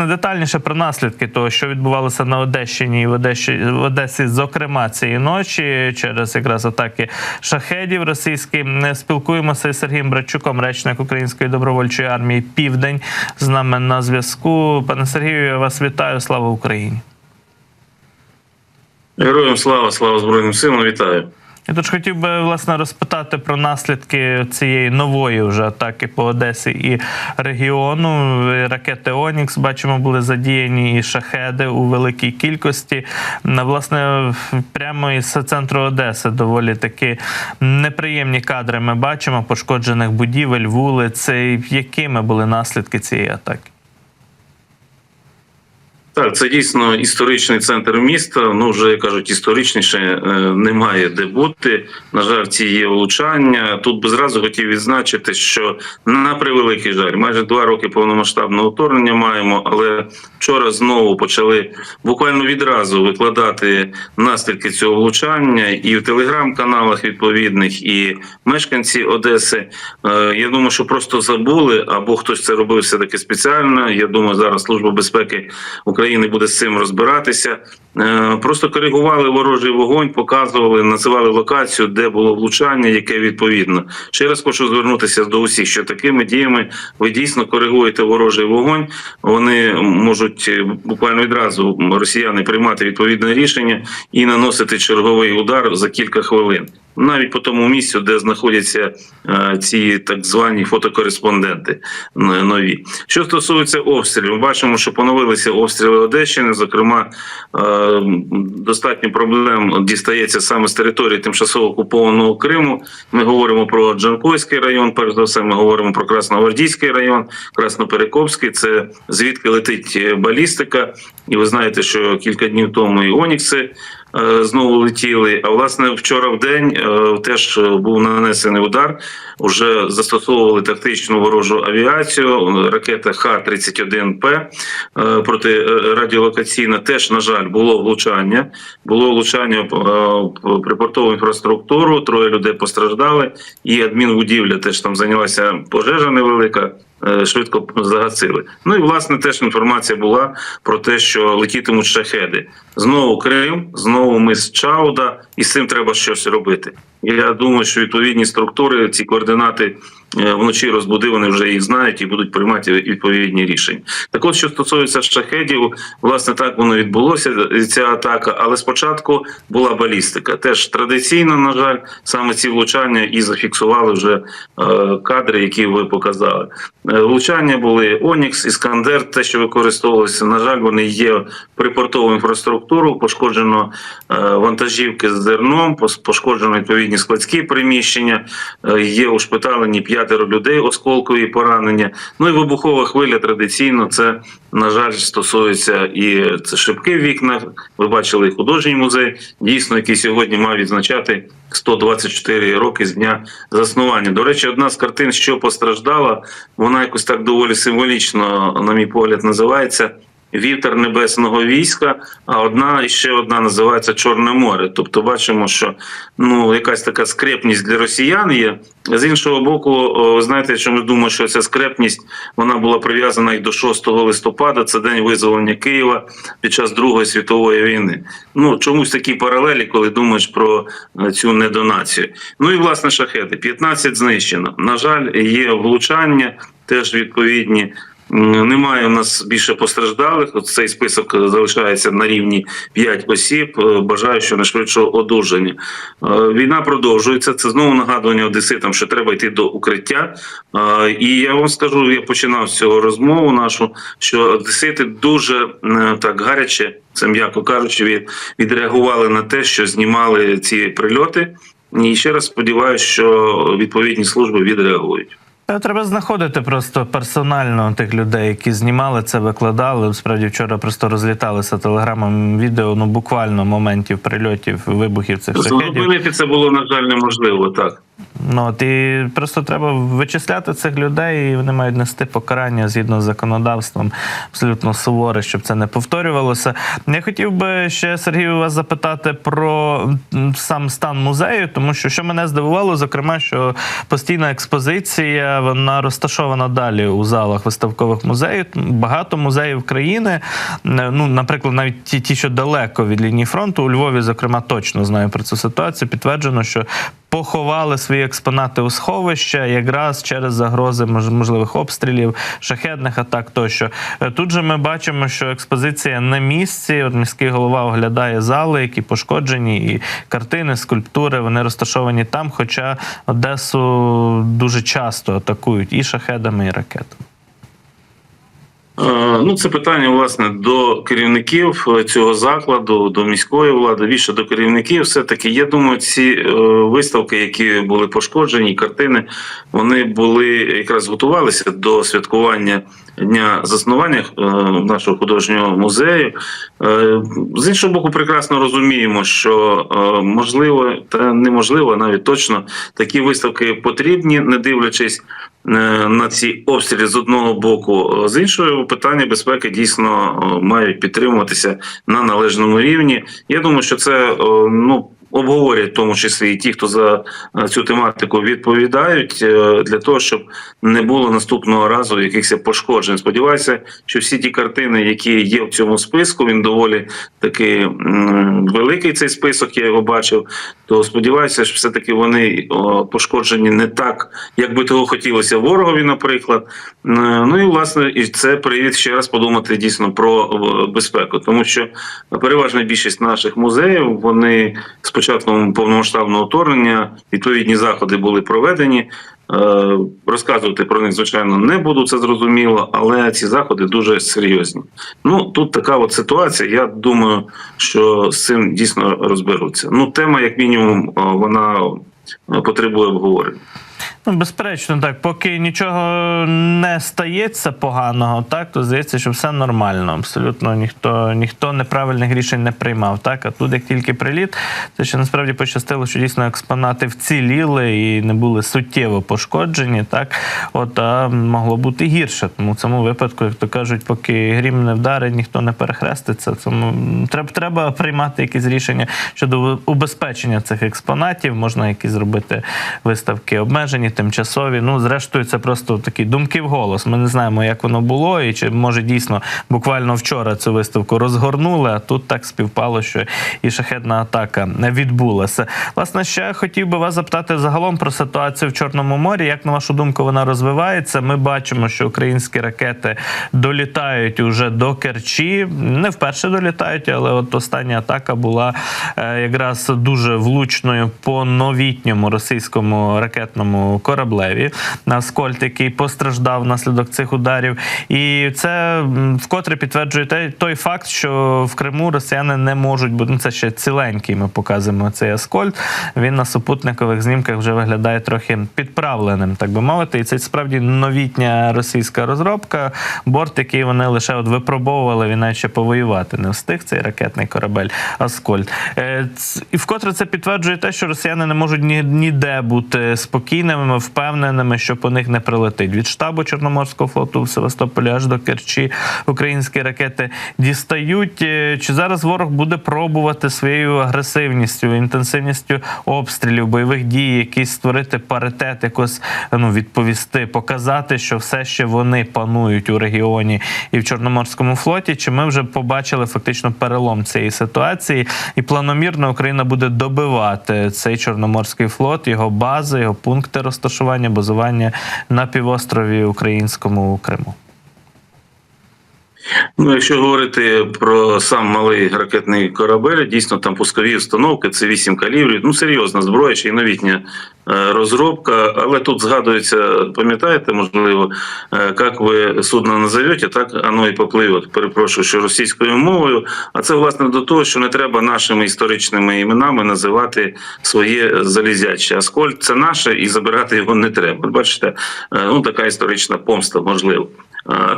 власне детальніше про наслідки того, що відбувалося на Одещині і в Одесі, в Одесі, зокрема цієї ночі, через якраз атаки шахедів російських. Спілкуємося із Сергієм Братчуком, речник Української добровольчої армії Південь. З нами на зв'язку. Пане Сергію, я вас вітаю. Слава Україні! Героям слава, слава Збройним силам, вітаю. Я тут хотів би власне розпитати про наслідки цієї нової вже атаки по Одесі і регіону. Ракети Онікс бачимо були задіяні і шахеди у великій кількості. Власне, прямо із центру Одеси доволі такі неприємні кадри. Ми бачимо пошкоджених будівель, вулиць. Якими були наслідки цієї атаки? Так, це дійсно історичний центр міста. Ну вже кажуть, історичніше е, немає де бути. На жаль, ці є влучання. Тут би зразу хотів відзначити, що на превеликий жаль, майже два роки повномасштабного вторгнення маємо, але вчора знову почали буквально відразу викладати наслідки цього влучання і в телеграм-каналах відповідних, і мешканці Одеси. Е, Я думаю, що просто забули або хтось це робив все таки спеціально. Я думаю, зараз служба безпеки України буде з цим розбиратися. Е, Просто коригували ворожий вогонь, показували, називали локацію, де було влучання, яке відповідно. Ще раз хочу звернутися до усіх, що такими діями ви дійсно коригуєте ворожий вогонь. Вони можуть е, буквально відразу росіяни приймати відповідне рішення і наносити черговий удар за кілька хвилин. Навіть по тому місцю, де знаходяться е, ці так звані фотокореспонденти нові. Що стосується обстрілів, ми бачимо, що поновилися обстріли Одещини. Зокрема, е, достатньо проблем дістається саме з території тимчасово окупованого Криму. Ми говоримо про Джанкойський район. Перш за все, ми говоримо про Красногвардійський район, Красноперекопський. Це звідки летить е, балістика. І ви знаєте, що кілька днів тому і Онікси знову летіли. А власне вчора в день е, теж був нанесений удар. Уже застосовували тактичну ворожу авіацію. Ракета Х-31П е, проти е, радіолокаційна. Теж на жаль було влучання. Було влучання е, в припортову інфраструктуру. Троє людей постраждали, і адмінбудівля теж там зайнялася пожежа невелика. Е, Швидко загасили. Ну і власне теж інформація була про те, що летітимуть шахеди. Знову Крим, знову мис Чауда, і з цим треба щось робити. Я думаю, що відповідні структури ці координати е, вночі розбудили, вони вже їх знають і будуть приймати відповідні рішення. Так от, що стосується шахедів, власне так воно відбулося. Ця атака, але спочатку була балістика. Теж традиційно, на жаль, саме ці влучання і зафіксували вже е, кадри, які ви показали. Е, Влучання були Онікс, Іскандер, те, що використовувалося. На жаль, вони є припортову інфраструктуру. Пошкоджено вантажівки з зерном, пошкоджено відповідні складські приміщення. Е, Є ушпиталені п'ятеро людей, осколкові поранення. Ну і вибухова хвиля традиційно це на жаль стосується і це шибки в вікнах. Ви бачили і художній музей, дійсно, який сьогодні мав відзначати 124 роки з дня заснування. До речі, одна з картин, що постраждала, вона якось так доволі символічно, на мій погляд, називається. Вітер небесного війська, а одна і ще одна називається Чорне море. Тобто, бачимо, що ну якась така скрепність для росіян є. З іншого боку, знаєте, що ми думаємо, що ця скрепність вона була прив'язана і до 6 листопада. Це день визволення Києва під час Другої світової війни. Ну чомусь такі паралелі, коли думаєш про е, цю недонацію. Ну і власне шахеди. 15 знищено. На жаль, є влучання, теж відповідні. Немає у нас більше постраждалих. От цей список залишається на рівні 5 осіб. Е, Бажаю, що найшвидшого одужання. Е, Війна продовжується. Це знову нагадування одеситам, що треба йти до укриття. Е, І я вам скажу, я починав з цього розмову нашу, що одесити дуже так гаряче, це м'яко кажучи, від- відреагували на те, що знімали ці прильоти. І ще раз сподіваюся, що відповідні служби відреагують. Та Треба знаходити просто персонально тих людей, які знімали це, викладали. Справді вчора просто розліталися телеграмом відео. Ну буквально моментів прильотів, вибухів цих шахедів. Це було на жаль неможливо. Так Ну, от, і просто треба вичисляти цих людей, і вони мають нести покарання згідно з законодавством абсолютно суворе, щоб це не повторювалося. Я хотів би ще Сергію вас запитати про сам стан музею, тому що що мене здивувало, зокрема, що постійна експозиція вона розташована далі у залах виставкових музеїв. Багато музеїв країни, ну, наприклад, навіть ті, ті, що далеко від лінії фронту, у Львові, зокрема, точно знаю про цю ситуацію. Підтверджено, що поховали свої експонати у сховища якраз через загрози можливих обстрілів, шахедних атак тощо. Е, Тут же ми бачимо, що експозиція на місці. От міський голова оглядає зали, які пошкоджені, і картини, скульптури вони розташовані там. Хоча Одесу дуже часто атакують і шахедами, і ракетами. Е, Ну, це питання власне до керівників е, цього закладу, до міської влади, більше до керівників. Все таки, я думаю, ці е, виставки, які були пошкоджені, картини, вони були якраз готувалися до святкування дня заснування нашого художнього музею. З іншого боку, прекрасно розуміємо, що можливо та неможливо, навіть точно такі виставки потрібні, не дивлячись на ці обстріли з одного боку. З іншого питання безпеки дійсно е, мають підтримуватися на належному рівні. Я думаю, що це е, ну. Обговорять в тому числі і ті, хто за е, цю тематику відповідають, е, для того, щоб не було наступного разу якихось пошкоджень. Сподіваюся, що всі ті картини, які є в цьому списку, він доволі таки великий цей список. Я його бачив. То сподіваюся, що все таки вони пошкоджені не так, як би того хотілося ворогові, наприклад. Е, Ну і власне, і це привід ще раз подумати дійсно про безпеку, тому що переважна більшість наших музеїв вони з початком повномасштабного вторгнення відповідні заходи були проведені. Е, Розказувати про них, звичайно, не буду, це зрозуміло, але ці заходи дуже серйозні. Ну тут така от ситуація. Я думаю, що з цим дійсно розберуться. Ну, тема, як мінімум, е, вона е, потребує обговорення. Ну, безперечно, так. Поки нічого не стається поганого, так то здається, що все нормально. Абсолютно ніхто ніхто неправильних рішень не приймав. Так, а тут, як тільки приліт, це ще насправді пощастило, що дійсно експонати вціліли і не були суттєво пошкоджені. Так, от а могло бути гірше. Тому в цьому випадку, як то кажуть, поки грім не вдарить, ніхто не перехреститься. Тому треба, треба приймати якісь рішення щодо убезпечення цих експонатів. Можна якісь зробити виставки обмежені, тимчасові. Ну, зрештою, це просто такі думки в голос. Ми не знаємо, як воно було, і чи може дійсно буквально вчора цю виставку розгорнули, а тут так співпало, що і шахетна атака відбулася. Власне, ще хотів би вас запитати загалом про ситуацію в Чорному морі. Як на вашу думку вона розвивається? Ми бачимо, що українські ракети долітають уже до Керчі. Не вперше долітають, але от остання атака була е, якраз дуже влучною по новітньому російському ракетному кораблеві Аскольд, який постраждав внаслідок цих ударів. І це вкотре підтверджує той факт, що в Криму росіяни не можуть бути. Ну, це ще ціленький. Ми показуємо цей Аскольд. Він на супутникових знімках вже виглядає трохи підправленим, так би мовити. І це справді новітня російська розробка. Борт, який вони лише от випробовували, він навіть ще повоювати не встиг цей ракетний корабель Аскольд. Е, І вкотре це підтверджує те, що росіяни не можуть ні, ніде бути спокійними, впевненими, що по них не прилетить. Від штабу Чорноморського флоту в Севастополі аж до Керчі українські ракети дістають. Е, Чи зараз ворог буде пробувати своєю агресивністю, інтенсивністю обстрілів, бойових дій, якийсь створити паритет, якось ну відповісти, показати, що все ще вони панують у регіоні і в Чорноморському флоті? Чи ми вже побачили фактично перелом цієї ситуації, і планомірно Україна буде добивати цей чорноморський флот, його бази, його пункти розташування, базування на півострові українському Криму? Ну, якщо говорити про сам малий ракетний корабель, дійсно там пускові установки, це 8 калібрів. Ну, серйозна зброя, ще й новітня е, розробка. Але тут згадується, пам'ятаєте, можливо, е, як ви судно назовете, так воно і попливе. Перепрошую, що російською мовою. А це власне до того, що не треба нашими історичними іменами називати своє залізяче. Аскольд це наше, і забирати його не треба. Бачите, е, ну така історична помста, можливо.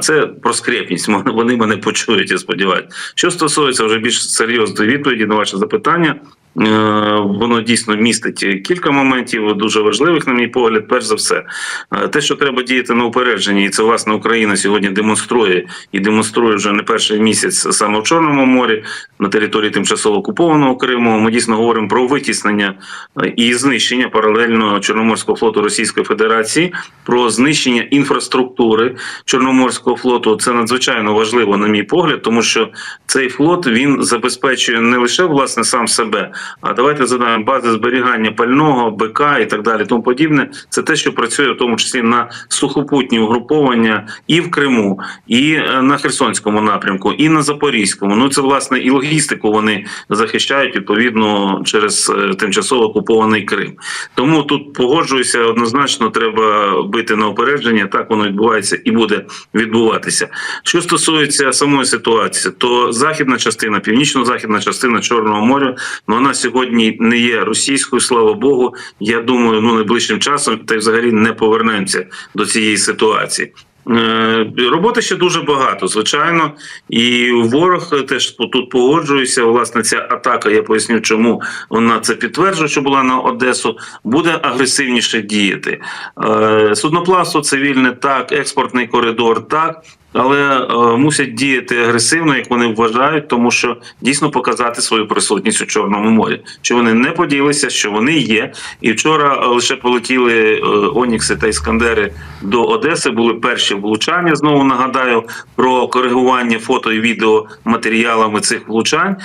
Це про скрепність. Вони мене почують, я сподіваюся. Що стосується вже більш серйозної відповіді на ваше запитання, Воно дійсно містить кілька моментів дуже важливих, на мій погляд. Перш за все, Е, те, що треба діяти на упередженні, і це власне Україна сьогодні демонструє і демонструє вже не перший місяць саме в Чорному морі на території тимчасово окупованого Криму. Ми дійсно говоримо про витіснення е, і знищення паралельно Чорноморського флоту Російської Федерації, про знищення інфраструктури Чорноморського флоту. Це надзвичайно важливо, на мій погляд, тому що цей флот він забезпечує не лише власне сам себе, а давайте задаємо бази зберігання пального, БК і так далі. Тому подібне. Це те, що працює в тому числі на сухопутні угруповання і в Криму, і е, на Херсонському напрямку, і на Запорізькому. Ну це власне і логістику вони захищають відповідно через е, тимчасово окупований Крим. Тому тут погоджуюся однозначно, треба бити на опередження. Так воно відбувається і буде відбуватися. Що стосується самої ситуації, то західна частина, північно-західна частина Чорного моря, ну вона сьогодні не є російською, слава Богу. Я думаю, ну найближчим часом та й взагалі не повернемося до цієї ситуації. Е, Роботи ще дуже багато, звичайно, і ворог теж тут погоджується. Власне, ця атака, я поясню, чому вона це підтверджує, що була на Одесу, буде агресивніше діяти. Е, Судноплавство цивільне так, експортний коридор так. Але е, мусять діяти агресивно, як вони вважають, тому що дійсно показати свою присутність у Чорному морі, що вони не поділися, що вони є. І вчора е, лише полетіли е, Онікси та Іскандери до Одеси. Були перші влучання. Знову нагадаю про коригування фото і відео матеріалами цих влучань,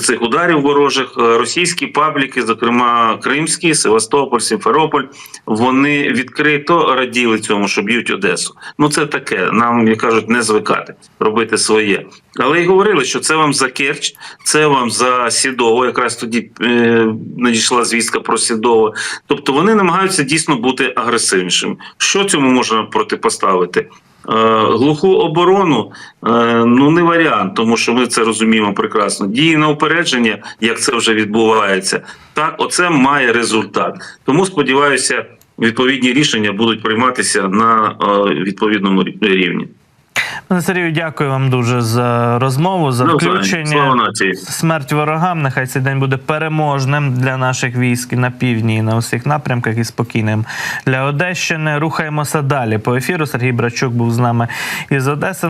цих ударів ворожих. Російські пабліки, зокрема Кримські, Севастополь, Сімферополь, вони відкрито раділи цьому, що б'ють Одесу. Ну це таке. Нам як кажуть, не звикати, робити своє. Але й говорили, що це вам за Керч, це вам за Сідово. Якраз тоді е, надійшла звістка про Сідово. Тобто вони намагаються дійсно бути агресивнішими. Що цьому можна протипоставити? Е, Глуху оборону е, ну не варіант, тому що ми це розуміємо прекрасно. Дії на упередження, як це вже відбувається, так оце має результат. Тому сподіваюся, відповідні рішення будуть прийматися на е, відповідному рівні. Пане Сергію, дякую вам дуже за розмову, за включення. Смерть ворогам. Нехай цей день буде переможним для наших військ на півдні і на усіх напрямках і спокійним для Одещини. Рухаємося далі. По ефіру Сергій Брачук був з нами із Одеси.